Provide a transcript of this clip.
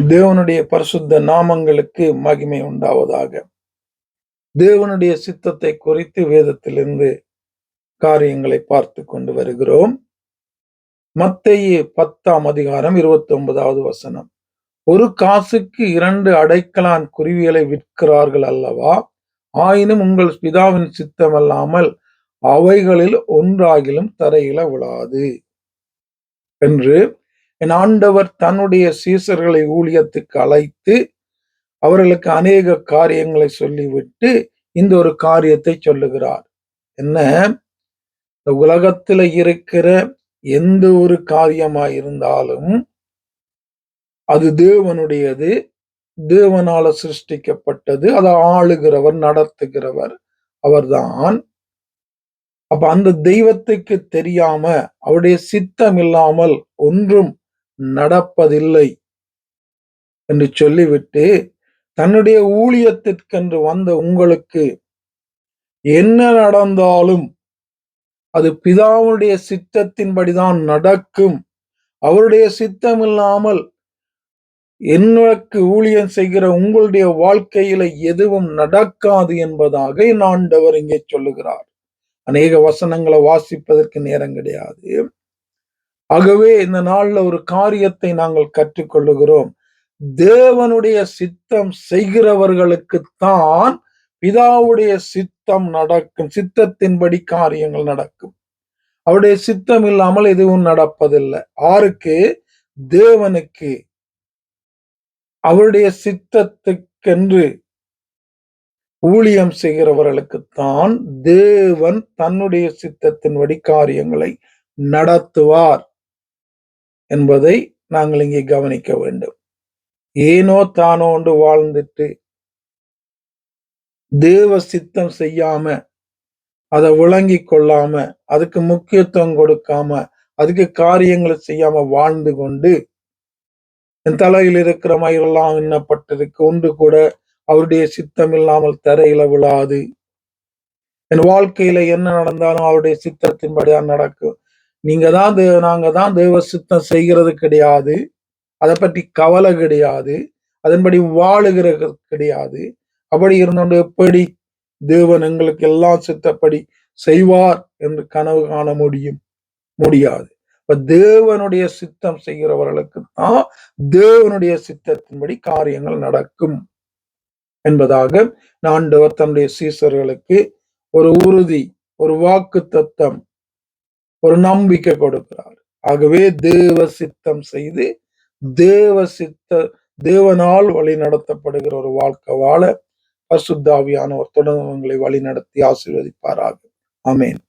தேவனுடைய பரிசுத்த நாமங்களுக்கு மகிமை உண்டாவதாக. தேவனுடைய சித்தத்தை குறித்து வேதத்திலிருந்து காரியங்களை பார்த்து கொண்டு வருகிறோம். மத்தையே பத்தாம் அதிகாரம் இருபத்தி ஒன்பதாவது வசனம். ஒரு காசுக்கு இரண்டு அடைக்கலான் குருவிகளை விற்கிறார்கள் அல்லவா? ஆயினும் உங்கள் பிதாவின் சித்தம் அல்லாமல் அவைகளில் ஒன்றாகிலும் தரையில விழாது. என்று என் ஆண்டவர் தன்னுடைய சீசர்களை ஊழியத்துக்கு அழைத்து அவர்களுக்கு அநேக காரியங்களை சொல்லிவிட்டு இந்த ஒரு காரியத்தை சொல்லுகிறார். என்ன? இந்த உலகத்துல இருக்கிற எந்த ஒரு காரியமா இருந்தாலும் அது தேவனுடையது. தேவனால சிருஷ்டிக்கப்பட்டது. அதை ஆளுகிறவர் நடத்துகிறவர் அவர்தான். அப்ப அந்த தெய்வத்துக்கு தெரியாம அவருடைய சித்தம் இல்லாமல் ஒன்றும் நடப்பதில்லை என்று சொல்லிவிட்டு தன்னுடைய ஊழியத்திற்கென்று வந்த உங்களுக்கு என்ன நடந்தாலும் அது பிதாவுடைய சித்தத்தின்படிதான் நடக்கும். அவருடைய சித்தம் இல்லாமல் எனக்கு ஊழியம் செய்கிற உங்களுடைய வாழ்க்கையில எதுவும் நடக்காது என்பதாக நான் ஆண்டவர் இங்கே சொல்லுகிறார். அநேக வசனங்களை வாசிப்பதற்கு நேரம் கிடையாது. ஆகவே இந்த நாள்ல ஒரு காரியத்தை நாங்கள் கற்றுக்கொள்ளுகிறோம். தேவனுடைய சித்தம் செய்கிறவர்களுக்குத்தான் பிதாவுடைய சித்தம் நடக்கும் சித்தத்தின்படி காரியங்கள் நடக்கும். அவருடைய சித்தம் இல்லாமல் எதுவும் நடப்பதில்லை. ஆருக்கு தேவனுக்கு. அவருடைய சித்தத்துக்கென்று ஊழியம் செய்கிறவர்களுக்குத்தான் தேவன் தன்னுடைய சித்தத்தின்படி காரியங்களை நடத்துவார். என்பதை நாங்கள் இங்கே கவனிக்க வேண்டும். ஏனோ தானோ வாழ்ந்துட்டு தேவ சித்தம் செய்யாம அதை விளங்கி கொள்ளாம அதுக்கு முக்கியத்துவம் கொடுக்காம அதுக்கு காரியங்களை செய்யாம வாழ்ந்து கொண்டு என் தலையில் இருக்கிற மயிரெல்லாம் எண்ணப்பட்டிருக்கு ஒன்று கூட அவருடைய சித்தம் இல்லாமல் தரையில விழாது. என் வாழ்க்கையில என்ன நடந்தாலும் அவருடைய சித்தத்தின்படிதான் நடக்கும். நீங்க தான் தேவ நாங்க தான் தேவ சித்தம் செய்கிறது கிடையாது. அதை பற்றி கவலை கிடையாது. அதன்படி வாழுகிறது கிடையாது. அப்படி இருந்தோண்டு எப்படி தேவன் எங்களுக்கு எல்லாம் சித்தப்படி செய்வார் என்று கனவு காண முடியும் முடியாது. இப்ப தேவனுடைய சித்தம் செய்கிறவர்களுக்கு தான் தேவனுடைய சித்தத்தின்படி காரியங்கள் நடக்கும் என்பதாக நான் தன்னுடைய சீசர்களுக்கு ஒரு உறுதி ஒரு வாக்கு தத்தம் ஒரு நம்பிக்கை கொடுக்கிறார். ஆகவே தேவ சித்தம் செய்து தேவ சித்த தேவனால் வழி நடத்தப்படுகிற ஒரு வாழ்க்கை வாழ பசுத்தாவியான ஒரு தொடர்புகளை வழி நடத்தி ஆசீர்வதிப்பாராக. அமேன்